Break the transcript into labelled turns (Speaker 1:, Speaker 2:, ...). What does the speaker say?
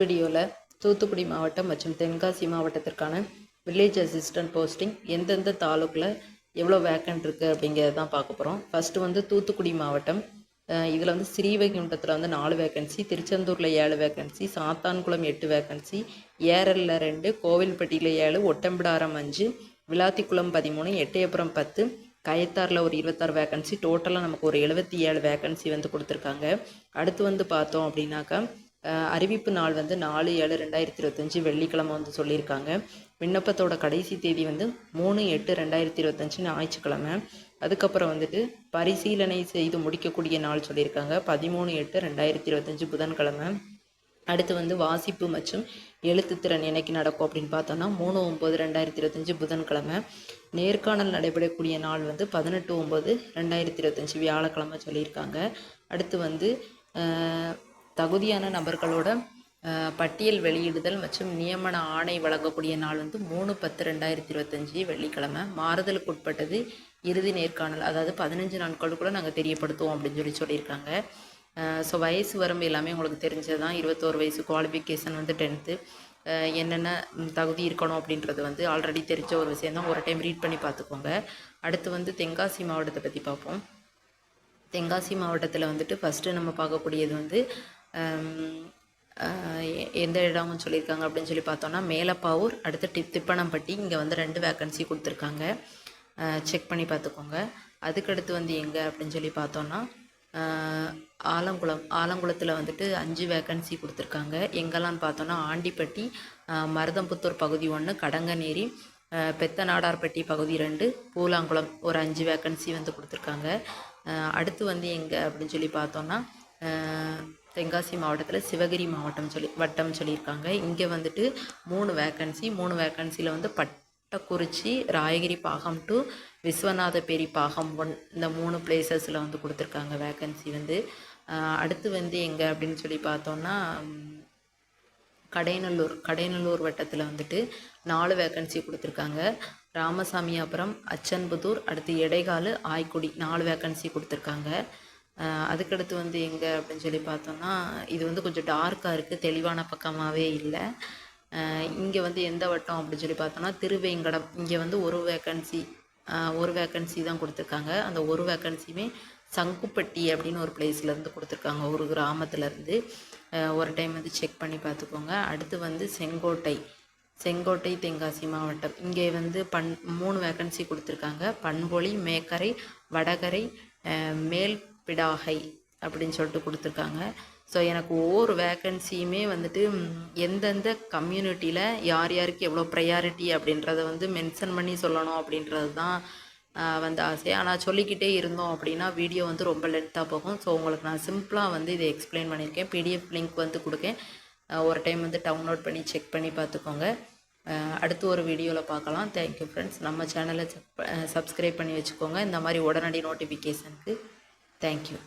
Speaker 1: வீடியோவில் தூத்துக்குடி மாவட்டம் மற்றும் தென்காசி மாவட்டத்திற்கான வில்லேஜ் அசிஸ்டன்ட் போஸ்டிங் எந்தெந்த தாலுக்கில் எவ்வளோ வேக்கன்ட் இருக்குது அப்படிங்கிறத தான் பார்க்க போகிறோம் ஃபஸ்ட்டு வந்து தூத்துக்குடி மாவட்டம். இதில் வந்து ஸ்ரீவைகுண்டத்தில் வந்து நாலு வேக்கன்சி திருச்செந்தூரில் ஏழு வேக்கன்சி சாத்தான்குளம் எட்டு வேக்கன்சி ஏரலில் ரெண்டு கோவில்பட்டியில் ஏழு ஒட்டம்பிடாரம் அஞ்சு விளாத்திக்குளம் பதிமூணு எட்டயபுரம் பத்து கயத்தாரில் ஒரு இருபத்தாறு வேக்கன்சி டோட்டலாக நமக்கு ஒரு எழுபத்தி ஏழு வேக்கன்சி வந்து கொடுத்துருக்காங்க. அடுத்து வந்து பார்த்தோம் அப்படின்னாக்கா அறிவிப்பு நாள் வந்து நாலு ஏழு ரெண்டாயிரத்தி இருபத்தஞ்சி வெள்ளிக்கிழமை வந்து சொல்லியிருக்காங்க. விண்ணப்பத்தோட கடைசி தேதி வந்து மூணு எட்டு ரெண்டாயிரத்தி இருபத்தஞ்சி ஞாயிற்றுக்கிழமை. அதுக்கப்புறம் வந்துட்டு பரிசீலனை செய்து முடிக்கக்கூடிய நாள் சொல்லியிருக்காங்க. பதிமூணு எட்டு ரெண்டாயிரத்தி இருபத்தஞ்சி புதன்கிழமை. அடுத்து வந்து வாசிப்பு மற்றும் எழுத்துத்திறன் என்னைக்கு நடக்கும் அப்படின்னு பார்த்தோன்னா மூணு ஒம்பது ரெண்டாயிரத்தி இருபத்தஞ்சி புதன்கிழமை. நேர்காணல் நடைபெறக்கூடிய நாள் வந்து பதினெட்டு ஒம்பது ரெண்டாயிரத்தி இருபத்தஞ்சி வியாழக்கிழமை சொல்லியிருக்காங்க. அடுத்து வந்து தகுதியான நபர்களோட பட்டியல் வெளியிடுதல் மற்றும் நியமன ஆணை வழங்கக்கூடிய நாள் வந்து மூணு பத்து ரெண்டாயிரத்தி இருபத்தஞ்சி வெள்ளிக்கிழமை. மாறுதலுக்கு உட்பட்டது இறுதி நேர்காணல் அதாவது பதினஞ்சு நாட்களுக்குள்ளே நாங்கள் தெரியப்படுத்துவோம் அப்படின்னு சொல்லி சொல்லியிருக்காங்க. ஸோ வயசு வரம்பு எல்லாமே உங்களுக்கு தெரிஞ்சது தான் இருபத்தோரு வயசு குவாலிஃபிகேஷன் வந்து டென்த்து என்னென்ன தகுதி இருக்கணும் அப்படின்றது வந்து ஆல்ரெடி தெரிஞ்ச ஒரு விஷயம் தான் ஒரு டைம் ரீட் பண்ணி பார்த்துக்கோங்க. அடுத்து வந்து தென்காசி மாவட்டத்தை பற்றி பார்ப்போம். தென்காசி மாவட்டத்தில் வந்துட்டு ஃபஸ்ட்டு நம்ம பார்க்கக்கூடியது வந்து எந்த இடம்னு சொல்லியிருக்காங்க அப்படின்னு சொல்லி பார்த்தோன்னா மேலப்பாவூர் அடுத்து டிப் திப்பனம்பட்டி இங்கே வந்து ரெண்டு வேக்கன்சி கொடுத்துருக்காங்க. செக் பண்ணி பார்த்துக்கோங்க. அதுக்கடுத்து வந்து எங்கே அப்படின்னு சொல்லி பார்த்தோன்னா ஆலங்குளம் ஆலங்குளத்தில் வந்துட்டு அஞ்சு வேக்கன்சி கொடுத்துருக்காங்க. எங்கெல்லாம்னு பார்த்தோன்னா ஆண்டிப்பட்டி மருதம்புத்தூர் பகுதி ஒன்று கடங்கநேரி பெத்தநாடார்பட்டி பகுதி ரெண்டு பூலாங்குளம் ஒரு அஞ்சு வேக்கன்சி வந்து கொடுத்துருக்காங்க. அடுத்து வந்து எங்கே அப்படின்னு சொல்லி பார்த்தோன்னா தென்காசி மாவட்டத்தில் சிவகிரி மாவட்டம் சொல்லி வட்டம் சொல்லியிருக்காங்க. இங்கே வந்துட்டு மூணு வேக்கன்சி மூணு வேக்கன்சியில் வந்து பட்டக்குறிச்சி ராயகிரி பாகம் டு விஸ்வநாத பேரி பாகம் ஒன் இந்த மூணு பிளேசஸில் வந்து கொடுத்துருக்காங்க வேக்கன்சி வந்து. அடுத்து வந்து எங்கே அப்படின்னு சொல்லி பார்த்தோன்னா கடைநல்லூர் கடைநல்லூர் வட்டத்தில் வந்துட்டு நாலு வேக்கன்சி கொடுத்துருக்காங்க. ராமசாமியாபுரம் அச்சன்புதூர் அடுத்து எடைகாலு ஆய்க்குடி நாலு வேக்கன்சி கொடுத்துருக்காங்க. அதுக்கடுத்து வந்து எங்கே அப்படின்னு சொல்லி பார்த்தோம்னா இது வந்து கொஞ்சம் டார்க்காக இருக்குது தெளிவான பக்கமாகவே இல்லை. இங்கே வந்து எந்த வட்டம் அப்படின்னு சொல்லி பார்த்தோன்னா திருவேங்கடம். இங்கே வந்து ஒரு வேக்கன்சி ஒரு வேக்கன்சி தான் கொடுத்துருக்காங்க. அந்த ஒரு வேக்கன்சியுமே சங்குப்பட்டி அப்படின்னு ஒரு பிளேஸ்லேருந்து கொடுத்துருக்காங்க ஒரு கிராமத்துலேருந்து ஒரு டைம் வந்து செக் பண்ணி பார்த்துக்கோங்க. அடுத்து வந்து செங்கோட்டை செங்கோட்டை தென்காசி மாவட்டம். இங்கே வந்து பண் மூணு வேக்கன்சி கொடுத்துருக்காங்க. பண்பொழி மேக்கரை வடகரை மேல் பிடாகை அப்படின்னு சொல்லிட்டு கொடுத்துருக்காங்க. ஸோ எனக்கு ஒவ்வொரு வேக்கன்சியுமே வந்துட்டு எந்தெந்த கம்யூனிட்டியில் யார் யாருக்கு எவ்வளோ ப்ரையாரிட்டி அப்படின்றத வந்து மென்ஷன் பண்ணி சொல்லணும் அப்படின்றது தான் வந்து ஆசை. ஆனால் சொல்லிக்கிட்டே இருந்தோம் அப்படின்னா வீடியோ வந்து ரொம்ப லென்த்தாக போகும். ஸோ உங்களுக்கு நான் சிம்பிளாக வந்து இதை எக்ஸ்பிளைன் பண்ணியிருக்கேன். பிடிஎஃப் லிங்க் வந்து கொடுக்கேன். ஒரு டைம் வந்து டவுன்லோட் பண்ணி செக் பண்ணி பார்த்துக்கோங்க. அடுத்து ஒரு வீடியோவில் பார்க்கலாம். தேங்க்யூ ஃப்ரெண்ட்ஸ் நம்ம சேனலை சப்ஸ்கிரைப் பண்ணி வச்சுக்கோங்க. இந்த மாதிரி உடனடி நோட்டிஃபிகேஷனுக்கு தேங்க்யூ